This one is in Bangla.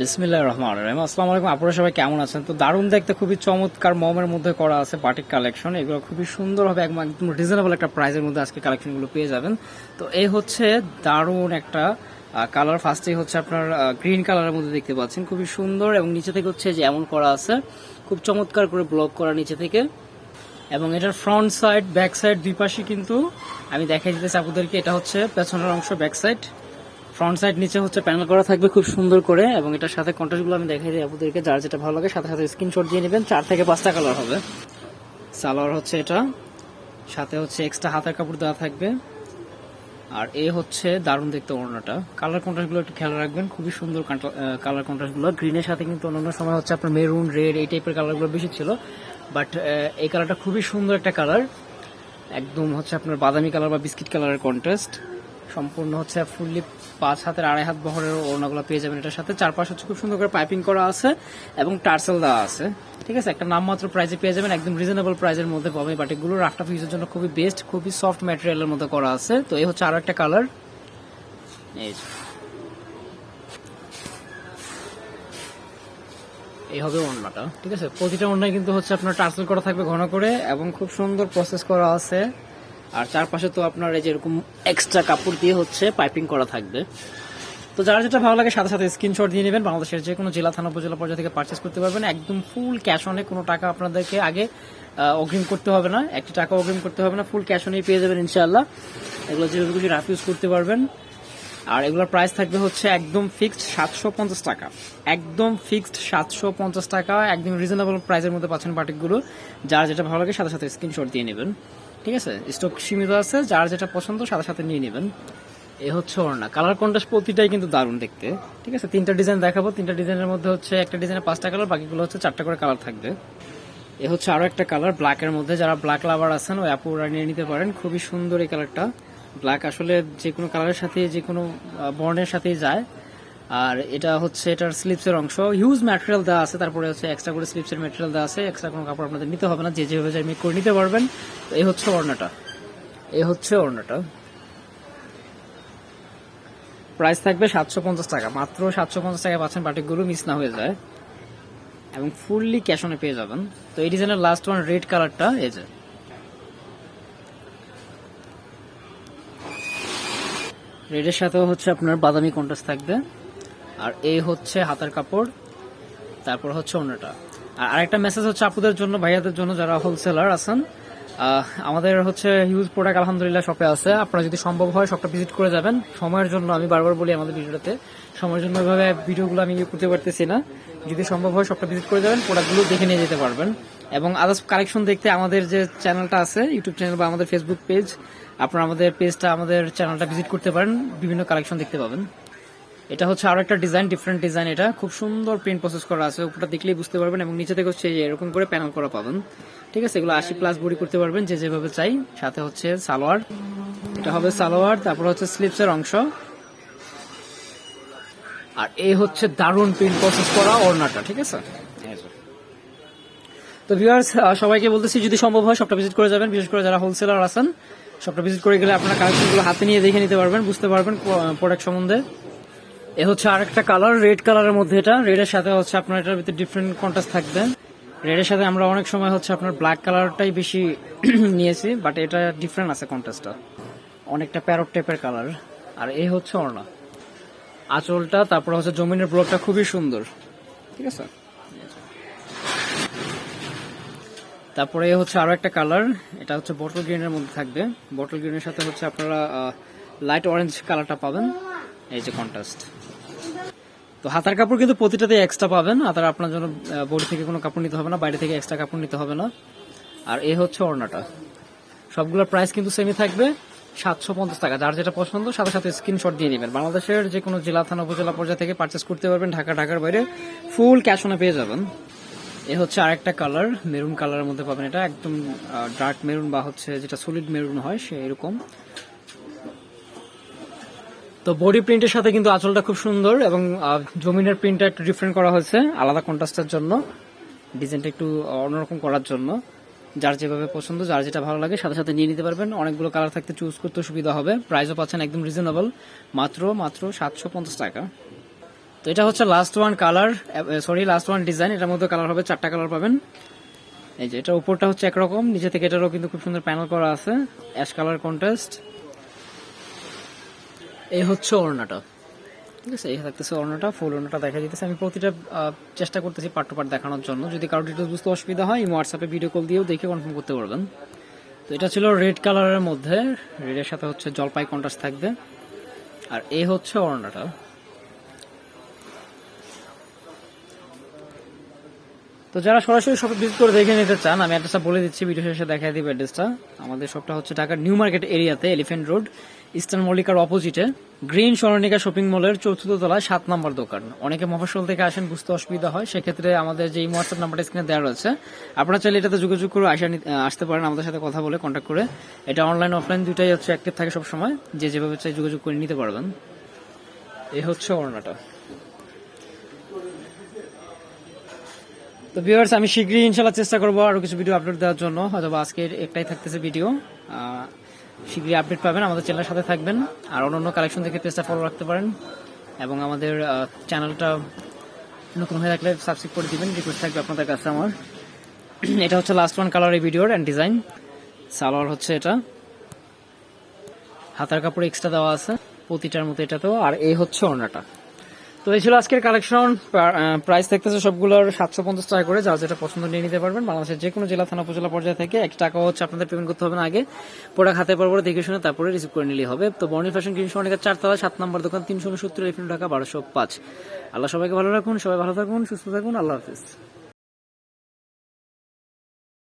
বিসমিল্লাহ রহমান রহিম। আসসালামু আলাইকুম, আপনারা সবাই কেমন আছেন? তো দারুণ দেখতে, খুবই চমৎকার মমের মধ্যে করা আছে বাটিক কালেকশন এগুলো খুবই সুন্দর হবে একদম রিজনেবল একটা প্রাইসের মধ্যে আজকে কালেকশনগুলো পেয়ে যাবেন। তো এই হচ্ছে দারুণ একটা কালার ফার্স্টেই হচ্ছে আপনার গ্রিন কালারের মধ্যে দেখতে পাচ্ছেন। খুবই সুন্দর এবং নিচে থেকে হচ্ছে যে এমন করা আছে, খুব চমৎকার করে ব্লক করা নিচে থেকে। এবং এটার ফ্রন্ট সাইড ব্যাক সাইড দুই পাশে কিন্তু আমি দেখাই দিতেছি আপনাদেরকে, এটা হচ্ছে পেছনের অংশ ব্যাক সাইড ফ্রন্ট সাইড নিচে হচ্ছে প্যানেল করা থাকবে খুব সুন্দর করে, এবং এটার সাথে কন্ট্রাস্টগুলো আমি দেখাই দিই আপনাদেরকে, যার যেটা ভালো লাগে, সাথে সাথে স্ক্রিনশট দিয়ে নেবেন। চার থেকে পাঁচটা কালার হবে। সালোয়ার হচ্ছে এটা, সাথে হচ্ছে এক্সট্রা হাতের কাপড় দেওয়া থাকবে। আর এ হচ্ছে দারুণ দেখতে ওড়নাটা। কালার কন্ট্রাস্টগুলো একটু খেয়াল রাখবেন, খুবই সুন্দর কালার কন্ট্রাস্টগুলো গ্রিনের সাথে কিন্তু অন্যান্য সময় হচ্ছে আপনার মেরুন রেড এই টাইপের কালারগুলো বেশি ছিল। বাট এই কালারটা খুবই সুন্দর একটা কালার একদম হচ্ছে আপনার বাদামি কালার বা বিস্কিট কালারের কন্ট্রাস্ট সম্পূর্ণ হচ্ছে ফুললি পাঁচ হাতের আড়াই হাত বহরের ওড়নাগুলো পেয়ে যাবেন এটার সাথে। চারপাশে হচ্ছে খুব সুন্দর করে পাইপিং করা আছে এবং টার্সেল দেওয়া আছে। ঠিক আছে? একটা নামমাত্র প্রাইসে পেয়ে যাবেন, একদম রিজনেবল প্রাইজের মধ্যে পাবেন এই বাটিকগুলো। রাফটা ফিউজের জন্য খুবই বেস্ট খুবই সফট ম্যাটেরিয়ালের মধ্যে করা আছে। তো এই হচ্ছে আরও একটা কালার এই এই হবে ওড়নাটা। ঠিক আছে? প্রতিটা ওড়নায় কিন্তু হচ্ছে আপনার টার্সেল করা থাকবে ঘন করে এবং খুব সুন্দর প্রসেস করা আছে। আর চারপাশে তো আপনার এই যে এরকম এক্সট্রা কাপড় দিয়ে হচ্ছে পাইপিং করা থাকবে। তো যারা যেটা ভালো লাগে সাথে সাথে স্ক্রিনশট দিয়ে নেবেন। বাংলাদেশের যে কোনো জেলা, থানা, উপজেলা পর্যায়ে থেকে পারচেস করতে পারবেন। একদম ফুল ক্যাশ অনে কোনো টাকা আপনাদেরকে আগে অগ্রিম করতে হবে না। একটি টাকা অগ্রিম করতে হবে না। ফুল ক্যাশ অনেই পেয়ে যাবেন ইনশাআল্লাহ। এগুলো যেভাবে খুশি রাফ ইউজ করতে পারবেন। আর এগুলোর প্রাইস থাকবে হচ্ছে একদম ফিক্সড সাতশো পঞ্চাশ টাকা। একদম ফিক্সড সাতশো পঞ্চাশ টাকা। একদম রিজনেবল প্রাইসের মধ্যে পাচ্ছেন বাটিকগুলো। যারা যেটা ভালো লাগে সাথে সাথে স্ক্রিনশট দিয়ে নেবেন। ঠিক আছে? স্টক সীমিত আছে, যার যেটা পছন্দ সাথে সাথে নিয়ে নেবেন। এ হচ্ছে ওড়না। কালার কন্ট্রাস্ট প্রতিটাই কিন্তু দারুণ দেখতে। ঠিক আছে? তিনটা ডিজাইন দেখাবো। তিনটা ডিজাইনের মধ্যে হচ্ছে একটা ডিজাইনে পাঁচটা কালার বাকিগুলো হচ্ছে চারটা করে কালার থাকবে। এ হচ্ছে আরও একটা কালার ব্ল্যাকের মধ্যে। যারা ব্ল্যাক লাভার আছেন, ওই আপুরা নিয়ে নিতে পারেন। খুবই সুন্দর এই কালারটা ব্ল্যাক আসলে যে কোনো কালারের সাথে যে কোনো বর্ণের সাথেই যায়। আর এটা হচ্ছে, এটার স্লিপসের অংশ। হিউজ ম্যাটেরিয়াল দেওয়া আছে, তারপরে হচ্ছে এক্সট্রা করে স্লিপসের ম্যাটেরিয়াল দেওয়া আছে। এক্সট্রা কোনো কাপড় আপনাদের নিতে হবে না, যে যেভাবে যায় মেক করে নিতে পারবেন। এই হচ্ছে অর্ণাটা এই হচ্ছে অর্ণাটা প্রাইস থাকবে সাতশো পঞ্চাশ টাকা। মাত্র সাতশো পঞ্চাশ টাকা পাচ্ছেন বাটিকগুলো মিস না হয়ে যায়। এবং ফুললি ক্যাশ অনে পেয়ে যাবেন। তো এই ডিজাইনের লাস্ট ওয়ান রেড কালারটা এই যে। রেডের সাথেও হচ্ছে আপনার বাদামি কন্ট্রাস্ট থাকবে। আর এই হচ্ছে হাতের কাপড়, তারপর হচ্ছে অন্যটা। আর আরেকটা মেসেজ হচ্ছে আপুদের জন্য, ভাইয়াদের জন্য যারা হোলসেলার আছেন আমাদের হচ্ছে হিউজ প্রোডাক্ট আলহামদুলিল্লাহ শপে আছে। আপনারা যদি সম্ভব হয় শপটা ভিজিট করে যাবেন। সময়ের জন্য আমি বারবার বলি আমাদের ভিডিওতে সময়ের জন্য এভাবে ভিডিওগুলো আমি করতে পারতেছি না। যদি সম্ভব হয় শপটা ভিজিট করে যাবেন প্রোডাক্টগুলো দেখে নিয়ে যেতে পারবেন। এবং আদার্স কালেকশন দেখতে আমাদের যে চ্যানেলটা আছে ইউটিউব চ্যানেল বা আমাদের ফেসবুক পেজ আপনারা আমাদের পেজটা আমাদের চ্যানেলটা ভিজিট করতে পারেন। বিভিন্ন কালেকশন দেখতে পাবেন। এটা হচ্ছে আরও একটা ডিজাইন ডিফারেন্ট ডিজাইন এটা। খুব সুন্দর প্রিন্ট প্রসেস করা আছে উপরটা দেখলেই বুঝতে পারবেন এবং নিচে থেকে হচ্ছে এরকম করে প্যানেল করা পাবেন। ঠিক আছে এগুলো আশি প্লাস বডি করতে পারবেন যে যেভাবে চাই। সাথে হচ্ছে সালোয়ার। এটা হবে সালোয়ার তারপর হচ্ছে স্লিপসের অংশ। আর এই হচ্ছে দারুণ প্রিন্ট প্রসেস করা ওড়নাটা ঠিক আছে? এই যে। তো ভিউয়ার্স সবাইকে বলতেছি যদি সম্ভব হয় সবটা ভিজিট করে যাবেন। বিশেষ করে যারা হোলসেলার আছেন সবটা ভিজিট করে গেলে আপনারা কালেকশনগুলো হাতে নিয়ে দেখে নিতে পারবেন বুঝতে পারবেন প্রোডাক্ট সম্বন্ধে। এ হচ্ছে আরেকটা কালার রেড কালারের মধ্যে এটা। রেডের সাথে হচ্ছে আপনার এটার ভিতরে ডিফারেন্ট কন্ট্রাস্ট থাকবে। রেডের সাথে আমরা অনেক সময় হচ্ছে আপনার ব্ল্যাক কালারটাই বেশি নিয়েছি বাট এটা ডিফারেন্ট আছে কন্ট্রাস্টটা অনেকটা প্যারট টাইপের কালার আর এই হচ্ছে অর্ণা আঁচলটা, তারপর হচ্ছে জমিনের ব্লকটা খুবই সুন্দর। ঠিক আছে? তারপরে এ হচ্ছে আরও একটা কালার এটা হচ্ছে বটল গ্রিনের মধ্যে থাকবে। বটল গ্রিনের সাথে হচ্ছে আপনারা লাইট অরেঞ্জ কালারটা পাবেন। এই যে কন্ট্রাস্ট তো হাতার কাপড় কিন্তু প্রতিটাতে এক্সট্রা পাবেন, হাতার আপনার জন্য বডি থেকে কোনো কাপড় নিতে হবে না, বাইরে থেকে এক্সট্রা কাপড় নিতে হবে না। আর এ হচ্ছে অর্ণাটা সবগুলোর প্রাইস কিন্তু সেমই থাকবে, সাতশো পঞ্চাশ টাকা। যার যেটা পছন্দ, সাথে সাথে স্ক্রিনশট দিয়ে নেবেন। বাংলাদেশের যে কোনো জেলা, থানা, উপজেলা পর্যায়ে থেকে পারচেস করতে পারবেন, ঢাকা, ঢাকার বাইরে ফুল ক্যাশ অনে পেয়ে যাবেন। এ হচ্ছে আরেকটা কালার মেরুন কালারের মধ্যে পাবেন এটা। একদম ডার্ক মেরুন বা হচ্ছে যেটা সলিড মেরুন হয়, সে এরকম। তো বডি প্রিন্টের সাথে কিন্তু আঁচলটা খুব সুন্দর এবং জমিনের প্রিন্টটা একটু ডিফারেন্ট করা হয়েছে, আলাদা কন্ট্রাস্টের জন্য ডিজাইনটা একটু অন্যরকম করার জন্য। যার যেভাবে পছন্দ, যার যেটা ভালো লাগে, সাথে সাথে নিয়ে নিতে পারবেন। অনেকগুলো কালার থাকতে চুজ করতে সুবিধা হবে। প্রাইসও পাচ্ছেন একদম রিজনেবল মাত্র মাত্র সাতশো পঞ্চাশ টাকা। তো এটা হচ্ছে last one colour sorry last one design এটার মধ্যে কালার হবে, চারটা কালার পাবেন। এই যে, এটা উপরটা হচ্ছে একরকম। নিচে থেকে এটারও কিন্তু খুব সুন্দর প্যানেল করা আছে। অ্যাশ কালার কন্ট্রাস্ট এই হচ্ছে ওড়নাটা। ঠিক আছে? এই থাকতেছে ওড়নাটা ফুল ওড়নাটা দেখা যেতেছে আমি প্রতিটা চেষ্টা করতেছি পার্ট টু পার্ট দেখানোর জন্য। যদি কারও ডিটেলস বুঝতে অসুবিধা হয় হোয়াটসঅ্যাপে ভিডিও কল দিয়েও দেখে কনফার্ম করতে পারবেন। তো এটা ছিল রেড কালারের মধ্যে। রেডের সাথে হচ্ছে জলপাই কন্ট্রাস্ট থাকবে। আর এই হচ্ছে ওড়নাটা। তো যারা সরাসরি শপে ভিজিট করে দেখে নিতে চান, আমি অ্যাড্রেসটা বলে দিচ্ছি ভিডিও শেষে দেখাই দিব অ্যাড্রেসটা আমাদের শপটা হচ্ছে ঢাকার নিউ মার্কেট এরিয়াতে এলিফেন্ট রোড ইস্টার্ন মল্লিকার অপোজিটে গ্রিন স্বর্ণিকা শপিং মলের চতুর্থ তলায় সাত নম্বর দোকান। অনেকে মফস্বল থেকে আসেন, বুঝতে অসুবিধা হয়। সেক্ষেত্রে আমাদের যে হোয়াটসঅ্যাপ নাম্বারটা স্ক্রিনে দেওয়া রয়েছে, আপনারা চাইলে এটাতে যোগাযোগ করে আসা আসতে পারেন, আমাদের সাথে কথা বলে কন্ট্যাক্ট করে। এটা অনলাইন অফলাইন দুটাই হচ্ছে অ্যাক্টিভ থাকে সবসময়। যে যেভাবে চাই যোগাযোগ করে নিতে পারবেন। এই হচ্ছে ওড়নাটা। তো ভিউয়ার্স আমি শীঘ্রই ইনশাল্লাহ চেষ্টা করব আরও কিছু ভিডিও আপলোড দেওয়ার জন্য হয়তো আজকের একটাই থাকতেছে ভিডিও শীঘ্রই আপডেট পাবেন, আমাদের চ্যানেলের সাথে থাকবেন, আর অন্যান্য কালেকশন থেকে পেজটা ফলো রাখতে পারেন, এবং আমাদের চ্যানেলটা নতুন হয়ে থাকলে সাবস্ক্রাইব করে দিবেন রিকোয়েস্ট থাকবে আপনাদের কাছে আমার। এটা হচ্ছে লাস্ট ওয়ান কালার এই ভিডিওর অ্যান্ড ডিজাইন সালোয়ার হচ্ছে এটা। হাতার কাপড় এক্সট্রা দেওয়া আছে, প্রতিটার মতো এটাতেও, আর এই হচ্ছে ওড়নাটা। তো এই ছিল আজকের কালেকশন প্রাইস থাকতেছে সবগুলোর সাতশো পঞ্চাশ টাকা করে যা যেটা পছন্দ নিয়ে নিতে পারবেন। বাংলাদেশের যে কোনো জেলা, থানা, উপজেলা পর্যায়ে থেকে এক টাকা হচ্ছে আপনাদের পেমেন্ট করতে হবে না আগে। প্রোডাক্ট হাতে পর পরে দেখে শুনে তারপরে রিসিভ করে নিলেই হবে। তো বর্ণি ফ্যাশন গ্রিন সোনিকার চারতলা, সাত নম্বর দোকান, তিনশো উনসত্তর এফিন টাকা বারোশো পাঁচ। আল্লাহ সবাইকে ভালো রাখুন, সবাই ভালো থাকুন, সুস্থ থাকুন, আল্লাহ হাফিজ।